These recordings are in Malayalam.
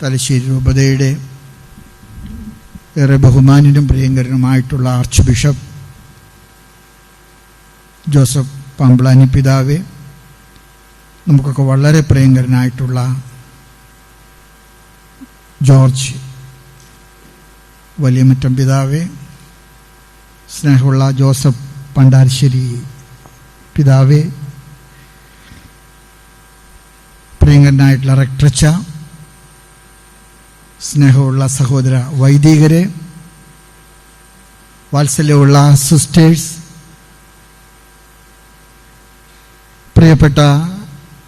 തലശ്ശേരി രൂപതയുടെ ഏറെ ബഹുമാനിനും പ്രിയങ്കരനുമായിട്ടുള്ള ആർച്ച് ബിഷപ്പ് ജോസഫ് പാമ്പ്ളാനി പിതാവെ നമുക്കൊക്കെ വളരെ പ്രിയങ്കരനായിട്ടുള്ള ജോർജ് വലിയമുറ്റം പിതാവെ സ്നേഹമുള്ള ജോസഫ് പണ്ടാരശ്ശേരി പിതാവെ പ്രിയങ്കരനായിട്ടുള്ള റക്ടച്ച സ്നേഹമുള്ള സഹോദര വൈദികരെ വാത്സല്യമുള്ള സിസ്റ്റേഴ്സ് പ്രിയപ്പെട്ട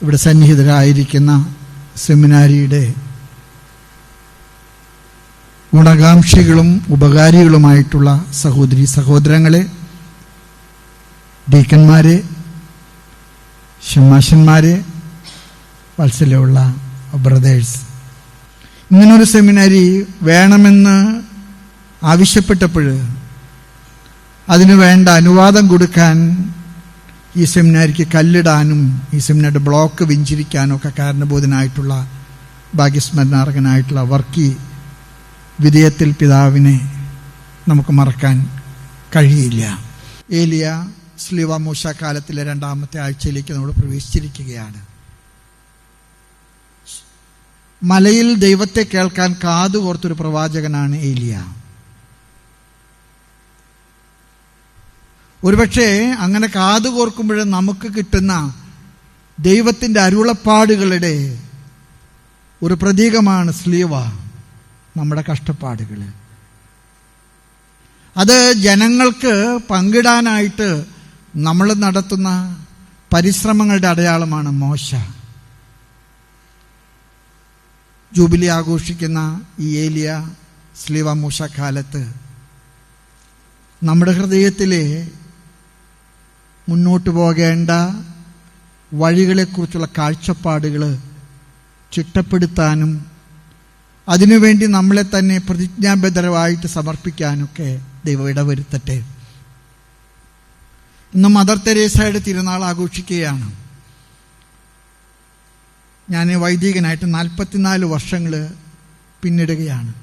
ഇവിടെ സന്നിഹിതരായിരിക്കുന്ന സെമിനാരിയുടെ ഗുണകാംക്ഷികളും ഉപകാരികളുമായിട്ടുള്ള സഹോദരി സഹോദരങ്ങളെ ഡീക്കന്മാരെ ഷമാഷന്മാരെ വാത്സല്യമുള്ള ബ്രദേഴ്സ് ഇങ്ങനൊരു സെമിനാരി വേണമെന്ന് ആവശ്യപ്പെട്ടപ്പോൾ അതിന് വേണ്ട അനുവാദം കൊടുക്കാൻ ഈ സെമിനാരിക്ക് കല്ലിടാനും ഈ സെമിനാരിയുടെ ബ്ലോക്ക് വിഞ്ചിരിക്കാനും ഒക്കെ കാരണബോധനായിട്ടുള്ള ഭാഗ്യസ്മരണാർഹനായിട്ടുള്ള വർക്കി വിധേയത്തിൽ പിതാവിനെ നമുക്ക് മറക്കാൻ കഴിയില്ല. ഏലിയ സ്ലിവ മൂശ കാലത്തിലെ രണ്ടാമത്തെ ആഴ്ചയിലേക്ക് നമ്മൾ പ്രവേശിച്ചിരിക്കുകയാണ്. മലയിൽ ദൈവത്തെ കേൾക്കാൻ കാതു കോർത്തൊരു പ്രവാചകനാണ് ഏലിയ. ഒരുപക്ഷെ അങ്ങനെ കാതു കോർക്കുമ്പോൾ നമുക്ക് കിട്ടുന്ന ദൈവത്തിന്റെ അരുളപ്പാടുകളുടെ ഒരു പ്രതീകമാണ് സ്ലീവ നമ്മുടെ കഷ്ടപ്പാടുകൾ അത് ജനങ്ങൾക്ക് പങ്കിടാനായിട്ട് നമ്മൾ നടത്തുന്ന പരിശ്രമങ്ങളുടെ അടയാളമാണ് മോശ. ജൂബിലി ആഘോഷിക്കുന്ന ഈ ഏലിയ സ്ലീവ മൂഷ കാലത്ത് നമ്മുടെ ഹൃദയത്തിലെ മുന്നോട്ട് പോകേണ്ട വഴികളെക്കുറിച്ചുള്ള കാഴ്ചപ്പാടുകൾ ചിട്ടപ്പെടുത്താനും അതിനുവേണ്ടി നമ്മളെ തന്നെ പ്രതിജ്ഞാബദ്ധരമായിട്ട് സമർപ്പിക്കാനൊക്കെ ദൈവം ഇടവരുത്തട്ടെ. ഇന്ന് മദർ തെരേസയുടെ തിരുനാൾ ആഘോഷിക്കുകയാണ്. ഞാൻ വൈദികനായിട്ട് നാൽപ്പത്തിനാല് വർഷങ്ങൾ പിന്നിടുകയാണ്.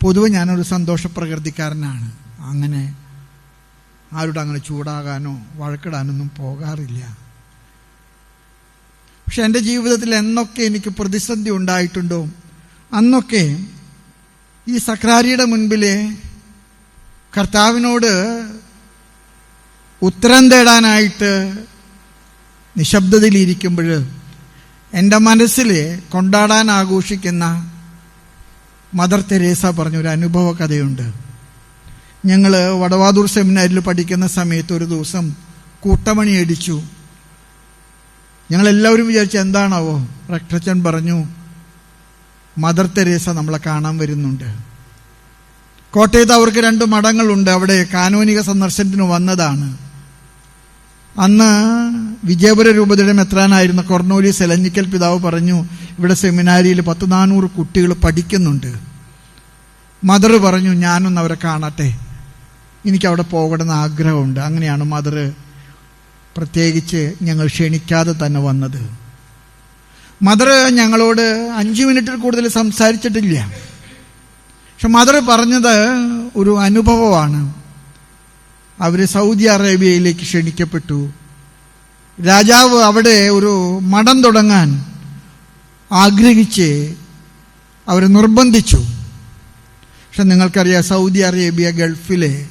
പൊതുവെ ഞാനൊരു സന്തോഷപ്രകൃതിക്കാരനാണ്. അങ്ങനെ ആരോട് അങ്ങനെ ചൂടാകാനോ വഴക്കിടാനൊന്നും പോകാറില്ല. പക്ഷെ എന്റെ ജീവിതത്തിൽ എന്നൊക്കെ എനിക്ക് പ്രതിസന്ധി ഉണ്ടായിട്ടുണ്ടോ? അന്നൊക്കെ ഈ സക്രാരിയുടെ മുൻപിലെ കർത്താവിനോട് ഉത്തരം തേടാനായിട്ട് നിശബ്ദതയിലിരിക്കുമ്പോൾ എന്റെ മനസ്സിൽ കൊണ്ടാടാൻ ആഘോഷിക്കുന്ന മദർ തെരേസ പറഞ്ഞൊരു അനുഭവ കഥയുണ്ട് ഞങ്ങൾ വടവാതൂർ സെമിനാരിൽ പഠിക്കുന്ന സമയത്ത് ഒരു ദിവസം കൂട്ടമണി അടിച്ചു. ഞങ്ങളെല്ലാവരും വിചാരിച്ചു എന്താണാവോ? റക്ടച്ചൻ പറഞ്ഞു മദർ തെരേസ നമ്മളെ കാണാൻ വരുന്നുണ്ട്. കോട്ടയത്ത് അവർക്ക് രണ്ട് മഠങ്ങളുണ്ട്. അവിടെ കാനോനിക സന്ദർശനത്തിന് വന്നതാണ്. അന്ന് വിജയപുര രൂപതയുടെ മെത്രാനായിരുന്ന കൊർണോലി സെലഞ്ഞിക്കൽ പിതാവ് പറഞ്ഞു ഇവിടെ സെമിനാരിയിൽ പത്ത് നാനൂറ് കുട്ടികൾ പഠിക്കുന്നുണ്ട്. മദർ പറഞ്ഞു ഞാനൊന്ന് അവരെ കാണട്ടെ. എനിക്ക് അവിടെ പോകണമെന്ന് ആഗ്രഹമുണ്ട്. അങ്ങനെയാണ് മദർ പ്രത്യേകിച്ച് ഞങ്ങൾ ക്ഷണിക്കാതെ തന്നെ വന്നത്. മദർ ഞങ്ങളോട് അഞ്ച് മിനിറ്റിൽ കൂടുതൽ സംസാരിച്ചിട്ടില്ല. പക്ഷെ മദർ പറഞ്ഞത് ഒരു അനുഭവമാണ്. അവർ സൗദി അറേബ്യയിലേക്ക് ക്ഷണിക്കപ്പെട്ടു. രാജാവ് അവിടെ ഒരു മഠം തുടങ്ങാൻ ആഗ്രഹിച്ച് അവരെ നിർബന്ധിച്ചു. പക്ഷെ നിങ്ങൾക്കറിയാം സൗദി അറേബ്യ ഗൾഫിലെ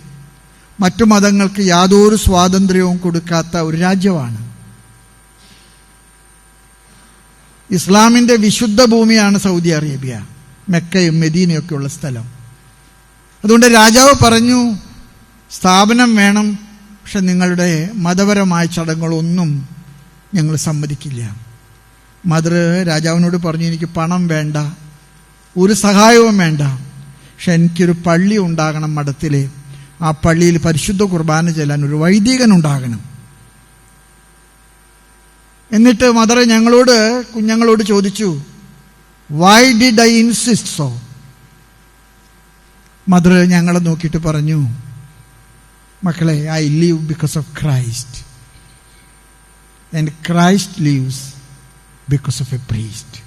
മറ്റു മതങ്ങൾക്ക് യാതൊരു സ്വാതന്ത്ര്യവും കൊടുക്കാത്ത ഒരു രാജ്യമാണ്. ഇസ്ലാമിന്റെ വിശുദ്ധ ഭൂമിയാണ് സൗദി അറേബ്യ മെക്കയും മെദീനയൊക്കെയുള്ള സ്ഥലം. അതുകൊണ്ട് രാജാവ് പറഞ്ഞു സ്ഥാപനം വേണം പക്ഷെ നിങ്ങളുടെ മതപരമായ ചടങ്ങുകളൊന്നും ഞങ്ങൾ സമ്മതിക്കില്ല. മദർ രാജാവിനോട് പറഞ്ഞു എനിക്ക് പണം വേണ്ട ഒരു സഹായവും വേണ്ട പക്ഷെ എനിക്കൊരു പള്ളി ഉണ്ടാകണം മഠത്തിൽ ആ പള്ളിയിൽ പരിശുദ്ധ കുർബാന ചെല്ലാൻ ഒരു വൈദികൻ ഉണ്ടാകണം. എന്നിട്ട് മദർ ഞങ്ങളോട് കുഞ്ഞുങ്ങളോട് ചോദിച്ചു why did I insist so mother ഞങ്ങളെ നോക്കിയിട്ട് പറഞ്ഞു മക്കളെ I live because of Christ and Christ lives because of a priest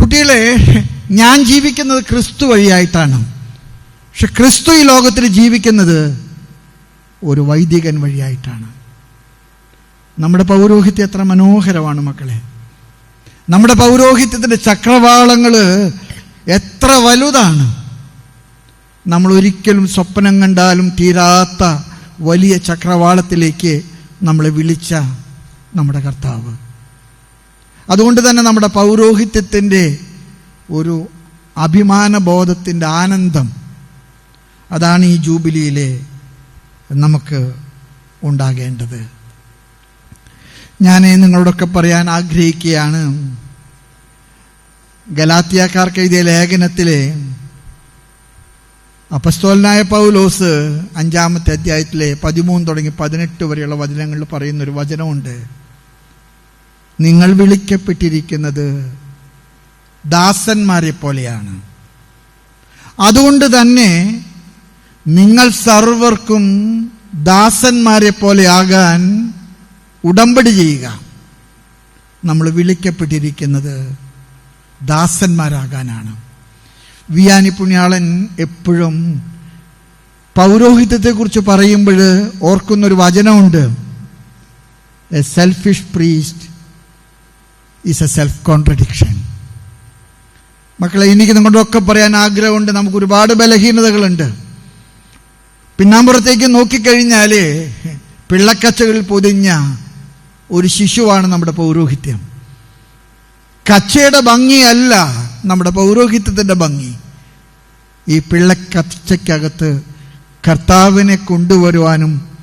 കുട്ടികളെ ഞാൻ ജീവിക്കുന്നത് ക്രിസ്തു വഴിയായിട്ടാണ്. പക്ഷെ ക്രിസ്തു ഈ ലോകത്തിൽ ജീവിക്കുന്നത് ഒരു വൈദികൻ വഴിയായിട്ടാണ്. നമ്മുടെ പൗരോഹിത്യം എത്ര മനോഹരമാണ് മക്കളെ. നമ്മുടെ പൗരോഹിത്യത്തിന്റെ ചക്രവാളങ്ങൾ എത്ര വലുതാണ്. നമ്മൾ ഒരിക്കലും സ്വപ്നം കണ്ടാലും തീരാത്ത വലിയ ചക്രവാളത്തിലേക്ക് നമ്മളെ വിളിച്ച നമ്മുടെ കർത്താവ്. അതുകൊണ്ട് തന്നെ നമ്മുടെ പൗരോഹിത്യത്തിന്റെ ഒരു അഭിമാനബോധത്തിന്റെ ആനന്ദം അതാണ് ഈ ജൂബിലിയിലെ നമുക്ക് ഉണ്ടാകേണ്ടത്. ഞാൻ നിങ്ങളോടൊക്കെ പറയാൻ ആഗ്രഹിക്കുകയാണ്. ഗലാത്തിയാക്കാർക്ക് എഴുതിയ ലേഖനത്തിലെ അപസ്തോലനായ പൗലോസ് അഞ്ചാമത്തെ അധ്യായത്തിലെ പതിമൂന്ന് തുടങ്ങി പതിനെട്ട് വരെയുള്ള വചനങ്ങളിൽ പറയുന്ന ഒരു വചനമുണ്ട്. നിങ്ങൾ വിളിക്കപ്പെട്ടിരിക്കുന്നത് ദാസന്മാരെ പോലെയാണ് അതുകൊണ്ട് തന്നെ നിങ്ങൾ സർവർക്കും ദാസന്മാരെ പോലെയാകാൻ ഉടമ്പടി ചെയ്യുക. നമ്മൾ വിളിക്കപ്പെട്ടിരിക്കുന്നത് ദാസന്മാരാകാനാണ്. വിയാനി പുണ്യാളൻ എപ്പോഴും പൗരോഹിത്യത്തെക്കുറിച്ച് പറയുമ്പോൾ ഓർക്കുന്നൊരു വചനമുണ്ട്. A selfish priest is a self contradiction മക്കളെ എനിക്ക് നിങ്ങളോടൊക്കെ പറയാൻ ആഗ്രഹമുണ്ട്. നമുക്ക് ഒരുപാട് ബലഹീനതകളുണ്ട്. പിന്നാമ്പുറത്തേക്ക് നോക്കിക്കഴിഞ്ഞാൽ പിള്ളക്കച്ചകളിൽ പൊതിഞ്ഞ ഒരു ശിശുവാണ് നമ്മുടെ പൗരോഹിത്യം. കച്ചയുടെ ഭംഗിയല്ല നമ്മുടെ പൗരോഹിത്യത്തിന്റെ ഭംഗി. ഈ പിള്ളക്കച്ചയ്ക്കകത്ത് കർത്താവിനെ കൊണ്ടുവരുവാനും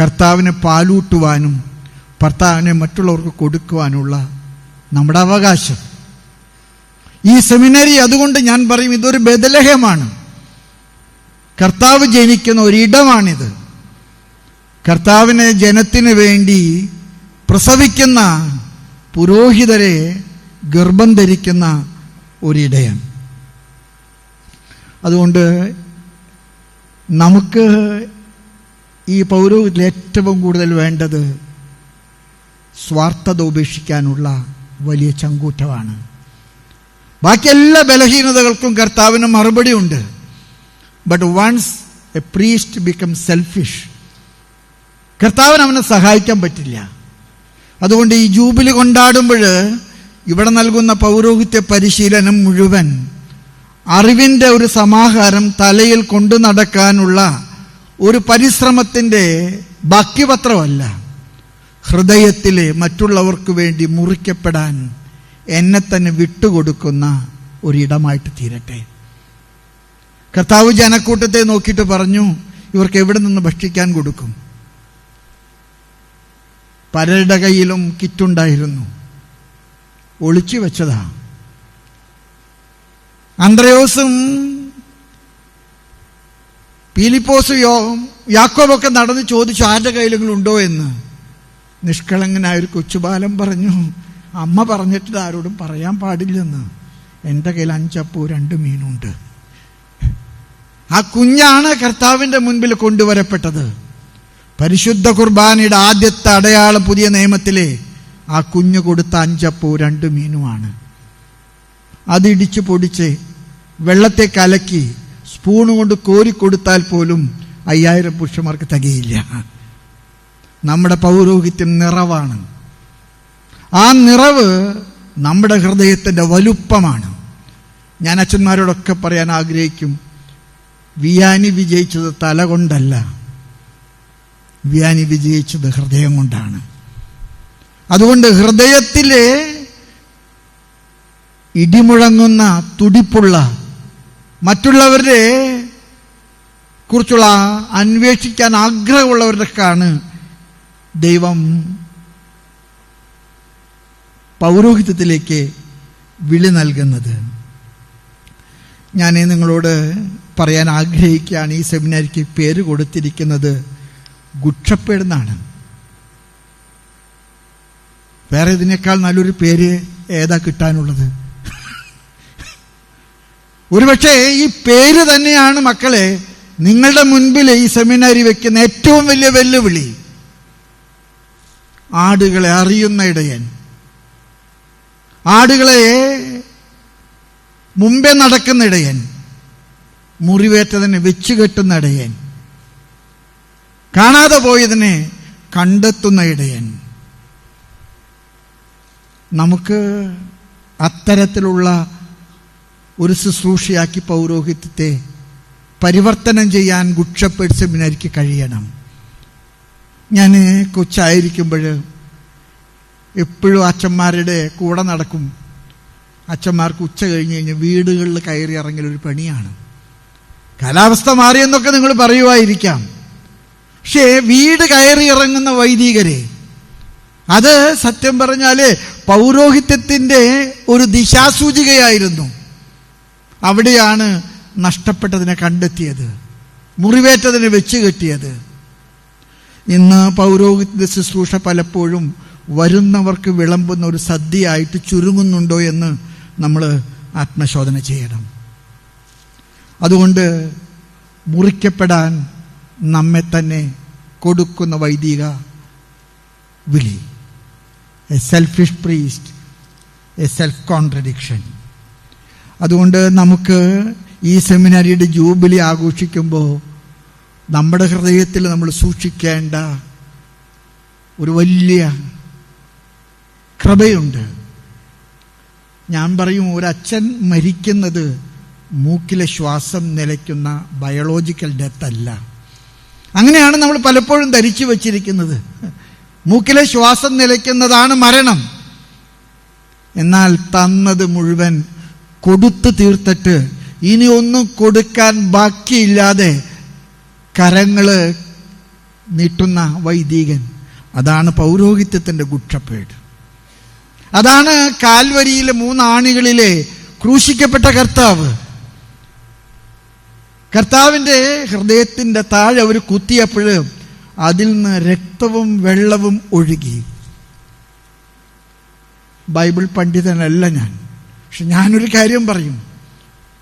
കർത്താവിനെ പാലൂട്ടുവാനും ഭർത്താവിനെ മറ്റുള്ളവർക്ക് കൊടുക്കുവാനുള്ള നമ്മുടെ അവകാശം. ഈ സെമിനറി അതുകൊണ്ട് ഞാൻ പറയും ഇതൊരു ബദലഹമാണ്. കർത്താവ് ജനിക്കുന്ന ഒരിടമാണിത്. കർത്താവിനെ ജനത്തിന് വേണ്ടി പ്രസവിക്കുന്ന പുരോഹിതരെ ഗർഭം ധരിക്കുന്ന ഒരിടയാണ്. അതുകൊണ്ട് നമുക്ക് ഈ പൗരോഹിത്യത്തിൽ ഏറ്റവും കൂടുതൽ വേണ്ടത് സ്വാർത്ഥത ഉപേക്ഷിക്കാനുള്ള വലിയ ചങ്കൂറ്റമാണ്. ബാക്കി എല്ലാ ബലഹീനതകൾക്കും കർത്താവിന് മറുപടി ഉണ്ട് but once a priest become selfish കർത്താവിന് അവനെ സഹായിക്കാൻ പറ്റില്ല. അതുകൊണ്ട് ഈ ജൂബിലി കൊണ്ടാടുമ്പോൾ ഇവിടെ നൽകുന്ന പൗരോഹിത്യ പരിശീലനം മുഴുവൻ അറിവിന്റെ ഒരു സമാഹാരം തലയിൽ കൊണ്ടു നടക്കാനുള്ള ഒരു പരിശ്രമത്തിന്റെ ബാക്കിപത്രമല്ല ഹൃദയത്തിലെ മറ്റുള്ളവർക്ക് വേണ്ടി മുറിക്കപ്പെടാൻ എന്നെ തന്നെ വിട്ടുകൊടുക്കുന്ന ഒരിടമായിട്ട് തീരട്ടെ. കർത്താവ് ജനക്കൂട്ടത്തെ നോക്കിയിട്ട് പറഞ്ഞു ഇവർക്ക് എവിടെ നിന്ന് ഭക്ഷിക്കാൻ കൊടുക്കും? പലരുടെ കയ്യിലും കിറ്റുണ്ടായിരുന്നു. ഒളിച്ചു വെച്ചതാ. അന്ത്രയോസും പീലിപ്പോസും യോ യാക്കോബൊക്കെ നടന്ന് ചോദിച്ചു ആരുടെ കയ്യിലെങ്കിലും ഉണ്ടോ എന്ന്? നിഷ്കളങ്കനായ ഒരു കൊച്ചുബാലം പറഞ്ഞു അമ്മ പറഞ്ഞിട്ട് ആരോടും പറയാൻ പാടില്ലെന്ന്. എന്റെ കയ്യിൽ അഞ്ചപ്പൂ രണ്ട് മീനുണ്ട്. ആ കുഞ്ഞാണ് കർത്താവിന്റെ മുൻപിൽ കൊണ്ടുവരപ്പെട്ടത്. പരിശുദ്ധ കുർബാനയുടെ ആദ്യത്തെ അടയാളം പുതിയ നിയമത്തിലെ ആ കുഞ്ഞു കൊടുത്ത അഞ്ചപ്പൂ രണ്ട് മീനുമാണ്. അതിടിച്ച് പൊടിച്ച് വെള്ളത്തെ കലക്കി സ്പൂൺ കൊണ്ട് കോരിക്കൊടുത്താൽ പോലും അയ്യായിരം പുരുഷന്മാർക്ക് തികയില്ല. നമ്മുടെ പൗരോഹിത്യം നിറവാണ്. ആ നിറവ് നമ്മുടെ ഹൃദയത്തിന്റെ വലുപ്പമാണ്. ഞാൻ അച്ഛന്മാരോടൊക്കെ പറയാൻ ആഗ്രഹിക്കും വിയാനി വിജയിച്ചത് തല കൊണ്ടല്ല വിയാനി വിജയിച്ചത് ഹൃദയം കൊണ്ടാണ്. അതുകൊണ്ട് ഹൃദയത്തിലെ ഇടിമുഴങ്ങുന്ന തുടിപ്പുള്ള മറ്റുള്ളവരുടെ കുറിച്ചുള്ള അന്വേഷിക്കാൻ ആഗ്രഹമുള്ളവർക്കാണ് ദൈവം പൗരോഹിത്യത്തിലേക്ക് വിളി നൽകുന്നത്. ഞാൻ നിങ്ങളോട് പറയാൻ ആഗ്രഹിക്കുകയാണ് ഈ സെമിനാരിക്ക് പേര് കൊടുത്തിരിക്കുന്നത് ഗുക്ഷപ്പെടുന്നാണ് വേറെ ഇതിനേക്കാൾ നല്ലൊരു പേര് ഏതാ കിട്ടാനുള്ളത്? ഒരുപക്ഷെ ഈ പേര് തന്നെയാണ് മക്കളെ നിങ്ങളുടെ മുൻപിൽ ഈ സെമിനാരി വെക്കുന്ന ഏറ്റവും വലിയ വെല്ലുവിളി. ആടുകളെ അറിയുന്ന ഇടയൻ. ആടുകളെ മുമ്പേ നടക്കുന്ന ഇടയൻ. മുറിവേറ്റതിനെ വെച്ച് കെട്ടുന്ന ഇടയൻ. കാണാതെ പോയതിനെ കണ്ടെത്തുന്ന ഇടയൻ. നമുക്ക് അത്തരത്തിലുള്ള ഒരു ശുശ്രൂഷയാക്കി പൗരോഹിത്യത്തെ പരിവർത്തനം ചെയ്യാൻ ഗുഡ്ഷപ്പേഡ് സെമിനാരിക്ക് കഴിയണം. ഞാൻ കൊച്ചായിരിക്കുമ്പോൾ എപ്പോഴും അച്ഛന്മാരുടെ കൂടെ നടക്കും. അച്ഛന്മാർക്ക് ഉച്ച കഴിഞ്ഞ് കഴിഞ്ഞ് വീടുകളിൽ കയറി ഇറങ്ങലൊരു പണിയാണ്. കാലാവസ്ഥ മാറിയെന്നൊക്കെ നിങ്ങൾ പറയുമായിരിക്കാം പക്ഷേ വീട് കയറി ഇറങ്ങുന്ന വൈദികരെ അത് സത്യം പറഞ്ഞാൽ പൗരോഹിത്യത്തിന്റെ ഒരു ദിശാസൂചികയായിരുന്നു. അവിടെയാണ് നഷ്ടപ്പെട്ടതിനെ കണ്ടെത്തിയത് മുറിവേറ്റതിനെ വെച്ച് കെട്ടിയത്. ഇന്ന് പൗരോഹിത്യ ശുശ്രൂഷ പലപ്പോഴും വരുന്നവർക്ക് വിളമ്പുന്ന ഒരു സദ്യയായിട്ട് ചുരുങ്ങുന്നുണ്ടോ എന്ന് നമ്മൾ ആത്മശോധന ചെയ്യണം. അതുകൊണ്ട് മുറിക്കപ്പെടാൻ നമ്മെ തന്നെ കൊടുക്കുന്ന വൈദിക വിളി. A selfish priest a self contradiction അതുകൊണ്ട് നമുക്ക് ഈ സെമിനാരിയുടെ ജൂബിലി ആഘോഷിക്കുമ്പോൾ നമ്മുടെ ഹൃദയത്തിൽ നമ്മൾ സൂക്ഷിക്കേണ്ട ഒരു വലിയ കൃപയുണ്ട്. ഞാൻ പറയും ഒരച്ഛൻ മരിക്കുന്നത് മൂക്കിലെ ശ്വാസം നിലയ്ക്കുന്ന ബയോളോജിക്കൽ ഡെത്ത് അല്ല. അങ്ങനെയാണ് നമ്മൾ പലപ്പോഴും ധരിച്ചു വച്ചിരിക്കുന്നത്. മൂക്കിലെ ശ്വാസം നിലയ്ക്കുന്നതാണ് മരണം. എന്നാൽ തന്നത് മുഴുവൻ കൊടുത്തു തീർത്തിട്ട് ഇനി ഒന്നും കൊടുക്കാൻ ബാക്കിയില്ലാതെ കരങ്ങൾ നീട്ടുന്ന വൈദികൻ. അതാണ് പൗരോഹിത്യത്തിന്റെ ഗുഡ്ഷപ്പേട് അതാണ് കാൽവരിയിലെ മൂന്നാണികളിലെ ക്രൂശിക്കപ്പെട്ട കർത്താവ്. കർത്താവിന്റെ ഹൃദയത്തിന്റെ താഴെ അവർ കുത്തിയപ്പോൾ അതിൽ നിന്ന് രക്തവും വെള്ളവും ഒഴുകി. ബൈബിൾ പണ്ഡിതനല്ല ഞാൻ. പക്ഷെ ഞാനൊരു കാര്യം പറയും.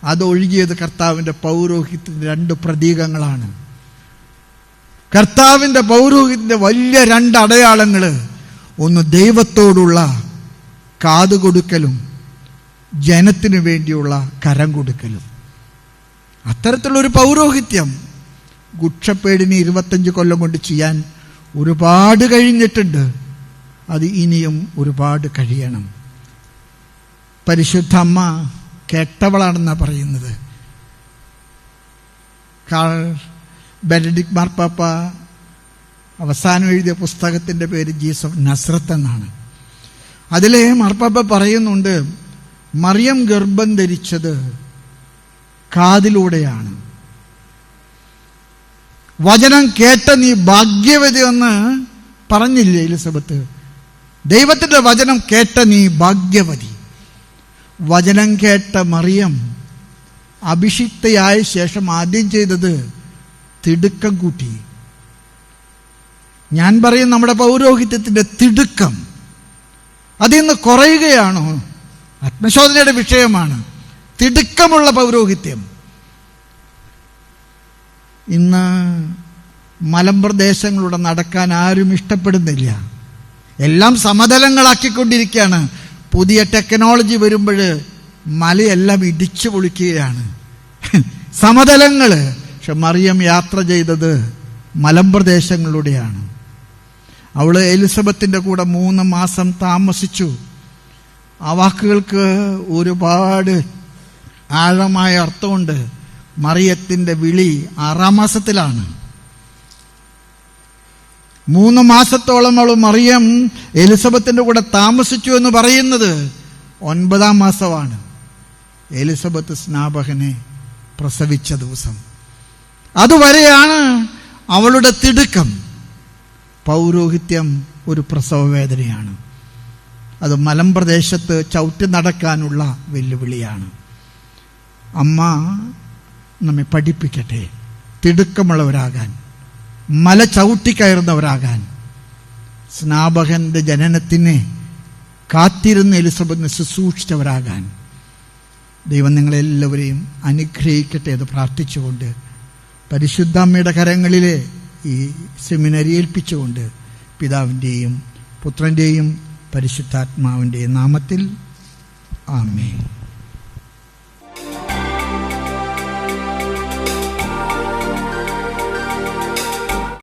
അത് ഒഴുകിയത് കർത്താവിന്റെ പൗരോഹിത്യത്തിന്റെ രണ്ട് പ്രതീകങ്ങളാണ്. കർത്താവിന്റെ പൗരോഹിത്തിന്റെ വലിയ രണ്ട് അടയാളങ്ങൾ ഒന്ന് ദൈവത്തോടുള്ള കാതുകൊടുക്കലും ജനത്തിനു വേണ്ടിയുള്ള കരം കൊടുക്കലും. അത്തരത്തിലുള്ള ഒരു പൗരോഹിത്യം ഗുക്ഷപ്പേടിന് ഇരുപത്തഞ്ച് കൊല്ലം കൊണ്ട് ചെയ്യാൻ ഒരുപാട് കഴിഞ്ഞിട്ടുണ്ട്. അത് ഇനിയും ഒരുപാട് കഴിയണം. പരിശുദ്ധ അമ്മ കേട്ടവളാണെന്നാണ് പറയുന്നത്. കാൾ ബെനഡിക് മാർപ്പാപ്പ അവസാനം എഴുതിയ പുസ്തകത്തിന്റെ പേര് ജീസ് ഓഫ് നസ്രത്ത് എന്നാണ്. അതിലെ മാർപ്പാപ്പ പറയുന്നുണ്ട് മറിയം ഗർഭം ധരിച്ചത് കാതിലൂടെയാണ്. വചനം കേട്ട നീ ഭാഗ്യവതിയെന്ന് പറഞ്ഞില്ലേ എലിസബത്ത്? ദൈവത്തിന്റെ വചനം കേട്ട നീ ഭാഗ്യവതി. വചനം കേട്ട മറിയം അഭിഷിക്തയായ ശേഷം ആദ്യം ചെയ്തത് തിടുക്കം കൂട്ടി. ഞാൻ പറയും നമ്മുടെ പൗരോഹിത്യത്തിന്റെ തിടുക്കം. അതിൽ നിന്ന് കുറയുകയാണോ. ആത്മശോധനയുടെ വിഷയമാണ്. തിടുക്കമുള്ള പൗരോഹിത്യം. ഇന്ന് മലമ്പ്രദേശങ്ങളിലൂടെ നടക്കാൻ ആരും ഇഷ്ടപ്പെടുന്നില്ല. എല്ലാം സമതലങ്ങളാക്കിക്കൊണ്ടിരിക്കുകയാണ്. പുതിയ ടെക്നോളജി വരുമ്പോൾ മലയെല്ലാം ഇടിച്ചു പൊളിക്കുകയാണ്. സമതലങ്ങൾ പക്ഷെ മറിയം യാത്ര ചെയ്തത് മലമ്പ്രദേശങ്ങളിലൂടെയാണ് അവൾ എലിസബത്തിന്റെ കൂടെ മൂന്ന് മാസം താമസിച്ചു. ആ വാക്കുകൾക്ക് ഒരുപാട് ആഴമായ അർത്ഥമുണ്ട്. മറിയത്തിന്റെ വിളി ആറാം മാസത്തിലാണ്. മൂന്ന് മാസത്തോളം അവൾ മറിയം എലിസബത്തിന്റെ കൂടെ താമസിച്ചു എന്ന് പറയുന്നത് ഒൻപതാം മാസമാണ്. എലിസബത്ത് സ്നാപകനെ പ്രസവിച്ച ദിവസം. അതുവരെയാണ് അവളുടെ തിടുക്കം. പൗരോഹിത്യം ഒരു പ്രസവ വേദനയാണ് അത് മലമ്പ്രദേശത്ത് ചവിട്ടി നടക്കാനുള്ള വെല്ലുവിളിയാണ്. അമ്മ നമ്മെ പഠിപ്പിക്കട്ടെ. തിടുക്കമുള്ളവരാകാൻ മല ചവിട്ടിക്കയറുന്നവരാകാൻ സ്നാപകന്റെ ജനനത്തിന് കാത്തിരുന്ന് എലിസബത്തിന് ശുശ്രൂഷിച്ചവരാകാൻ. ദൈവം നിങ്ങളെല്ലാവരെയും അനുഗ്രഹിക്കട്ടെ എന്ന് പ്രാർത്ഥിച്ചുകൊണ്ട് പരിശുദ്ധ അമ്മയുടെ കരങ്ങളിലെ ഈ സെമിനറി ഏൽപ്പിച്ചുകൊണ്ട് പിതാവിന്റെയും പുത്രന്റെയും പരിശുദ്ധാത്മാവിന്റെയും നാമത്തിൽ ആമേൻ.